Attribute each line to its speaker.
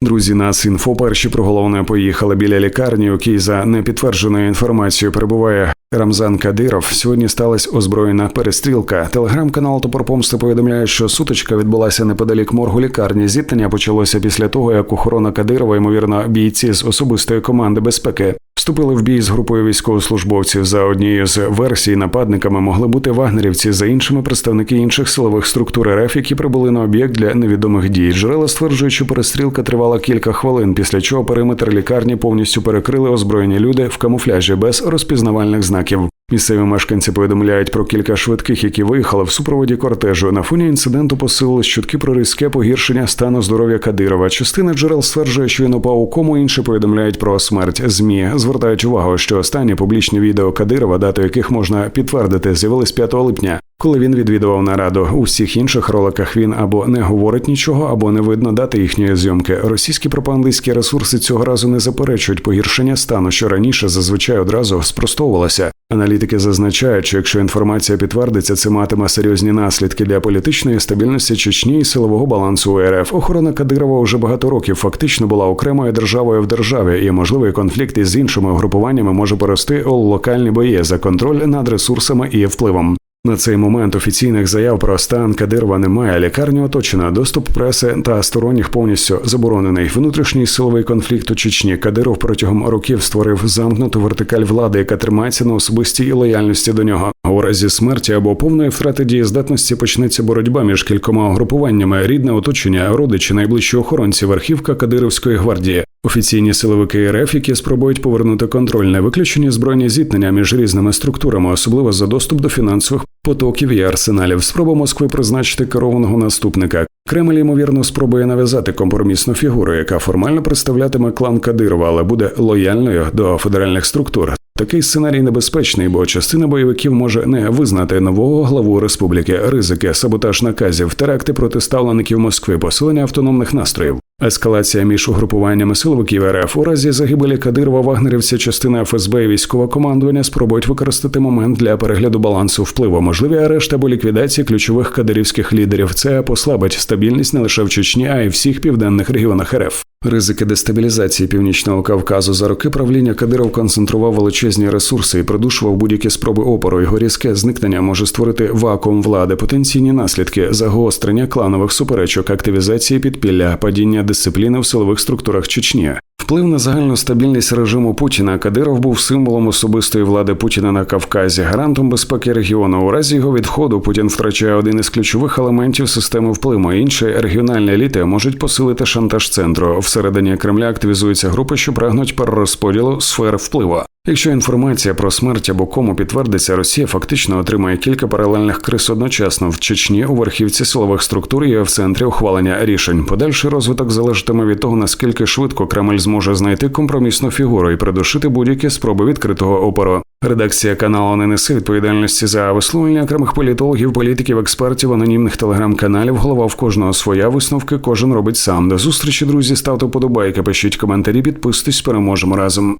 Speaker 1: Друзі, нас інфо перші про головне поїхали біля лікарні, у кій за непідтвердженою інформацією перебуває Рамзан Кадиров. Сьогодні сталася озброєна перестрілка. Телеграм-канал Топор повідомляє, що сутичка відбулася неподалік моргу лікарні. Зіткнення почалося після того, як охорона Кадирова, ймовірно, бійці з особистої команди безпеки. Вступили в бій з групою військовослужбовців. За однією з версій нападниками могли бути вагнерівці, за іншими представники інших силових структур РФ, які прибули на об'єкт для невідомих дій. Джерела стверджують, що перестрілка тривала кілька хвилин, після чого периметр лікарні повністю перекрили озброєні люди в камуфляжі без розпізнавальних знаків. Місцеві мешканці повідомляють про кілька швидких, які виїхали в супроводі кортежу. На фоні інциденту посилились чутки про різке погіршення стану здоров'я Кадирова. Частина джерел стверджує, що він упав у кому інші повідомляють про смерть. Змі звертають увагу, що останні публічні відео Кадирова, дату яких можна підтвердити, з'явились 5 липня. Коли він відвідував нараду у всіх інших роликах, він або не говорить нічого, або не видно дати їхньої зйомки. Російські пропагандистські ресурси цього разу не заперечують погіршення стану, що раніше зазвичай одразу спростовувалося. Аналітики зазначають, що якщо інформація підтвердиться, це матиме серйозні наслідки для політичної стабільності Чечні і силового балансу РФ. Охорона Кадирова вже багато років фактично була окремою державою в державі, і можливий конфлікт із іншими угрупуваннями може перерости у локальні бої за контроль над ресурсами і впливом. На цей момент офіційних заяв про стан Кадирова немає. Лікарня оточена, доступ преси та сторонніх повністю заборонений. Внутрішній силовий конфлікт у Чечні Кадиров протягом років створив замкнуту вертикаль влади, яка тримається на особистій лояльності до нього. У разі смерті або повної втрати дієздатності почнеться боротьба між кількома угрупуваннями, рідне оточення, родичі, найближчі охоронці, верхівка Кадировської гвардії. Офіційні силовики РФ, які спробують повернути контроль на виключені збройні зіткнення між різними структурами, особливо за доступ до фінансових потоків і арсеналів. Спроба Москви призначити керованого наступника. Кремль ймовірно спробує нав'язати компромісну фігуру, яка формально представлятиме клан Кадирова, але буде лояльною до федеральних структур. Такий сценарій небезпечний, бо частина бойовиків може не визнати нового главу республіки, ризики, саботаж наказів, теракти проти ставлеників Москви, посилення автономних настроїв. Ескалація між угрупуваннями силовиків РФ у разі загибелі Кадирова вагнерівця частина ФСБ і військове командування спробують використати момент для перегляду балансу впливу, можливі арешти або ліквідації ключових кадирівських лідерів. Це послабить стабільність не лише в Чечні, а й всіх південних регіонах РФ. Ризики дестабілізації північного Кавказу за роки правління Кадиров концентрував величезні ресурси і придушував будь-які спроби опору. Його різке зникнення може створити вакуум влади, потенційні наслідки, загострення кланових суперечок, активізації підпілля, падіння дисципліни в силових структурах Чечні. Вплив на загальну стабільність режиму Путіна Кадиров був символом особистої влади Путіна на Кавказі, гарантом безпеки регіону. У разі його відходу Путін втрачає один із ключових елементів системи впливу. Інші регіональні еліти можуть посилити шантаж центру. Всередині Кремля активізуються групи, що прагнуть перерозподілу сфер впливу. Якщо інформація про смерть або кому підтвердиться, Росія фактично отримає кілька паралельних криз одночасно в Чечні у верхівці силових структур і в центрі ухвалення рішень. Подальший розвиток залежатиме від того, наскільки швидко Кремль зможе знайти компромісну фігуру і придушити будь-які спроби відкритого опору. Редакція каналу не несе відповідальності за висловлення окремих політологів, політиків, експертів, анонімних телеграм-каналів. Голова в кожного своя висновки. Кожен робить сам. До зустрічі, друзі. Ставте вподобайки, пишіть коментарі, підписуйтесь, переможемо разом.